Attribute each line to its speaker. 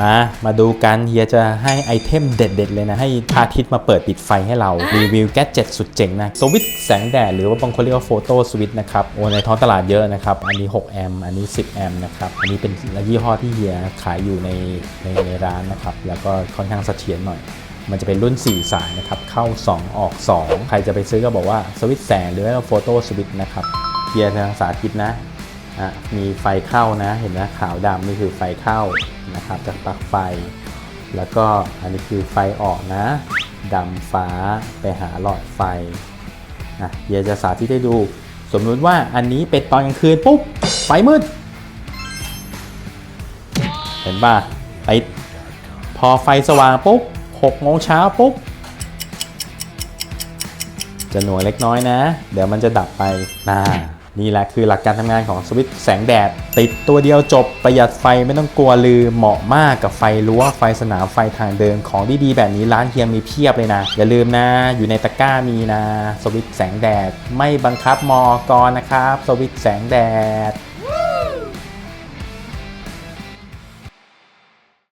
Speaker 1: มา มาดูกันเฮียจะให้ไอเทมเด็ด ๆ เลยนะ ให้พระอาทิตย์มาเปิดปิดไฟให้เรา รีวิวแกดเจ็ตสุดเจ๋งนะ สวิตช์แสงแดดหรือว่าบางคนเรียกว่าโฟโต้สวิตช์นะครับ โอ้ในท้องตลาดเยอะนะครับ อันนี้ 6 แอมป์อันนี้ 10 แอมป์นะครับ อันนี้เป็นยี่ห้อที่เฮียขายอยู่ในในในร้านนะครับ แล้วก็ค่อนข้างเสถียรหน่อยมันจะเป็นรุ่น 4 สายนะครับ เข้า 2 ออก 2 ใครจะไปซื้อก็บอกว่าสวิตช์แสงหรือว่าโฟโต้สวิตช์นะครับเฮียทางสาธิตนะ อะมีไฟเข้านะ เห็นไหมขาวดำนี่คือไฟเข้านะครับจากปลั๊กไฟ แล้วก็อันนี้คือไฟออกนะดำฟ้าไปหาหลอดไฟอะเดี๋ยวจะสาธิตให้ดู สมมติว่าอันนี้เป็นตอนกลางคืนปุ๊บไฟมืด เห็นป่ะติดพอไฟสว่างปุ๊บ6โมงเช้าปุ๊บจะหน่วยเล็กน้อยนะ เดี๋ยวมันจะดับไปนา นี่แหละคือหลักการทำงานของสวิตช์แสงแดด ติดตัวเดียวจบประหยัดไฟไม่ต้องกลัวลืมเหมาะมากกับไฟรั้วไฟสนามไฟทางเดินของดีๆแบบนี้ร้านเฮียมีเพียบเลยนะ อย่าลืมนะ อยู่ในตะกร้ามีนะ สวิตช์แสงแดด ไม่บังคับมอกรนะครับ สวิตช์แสงแดด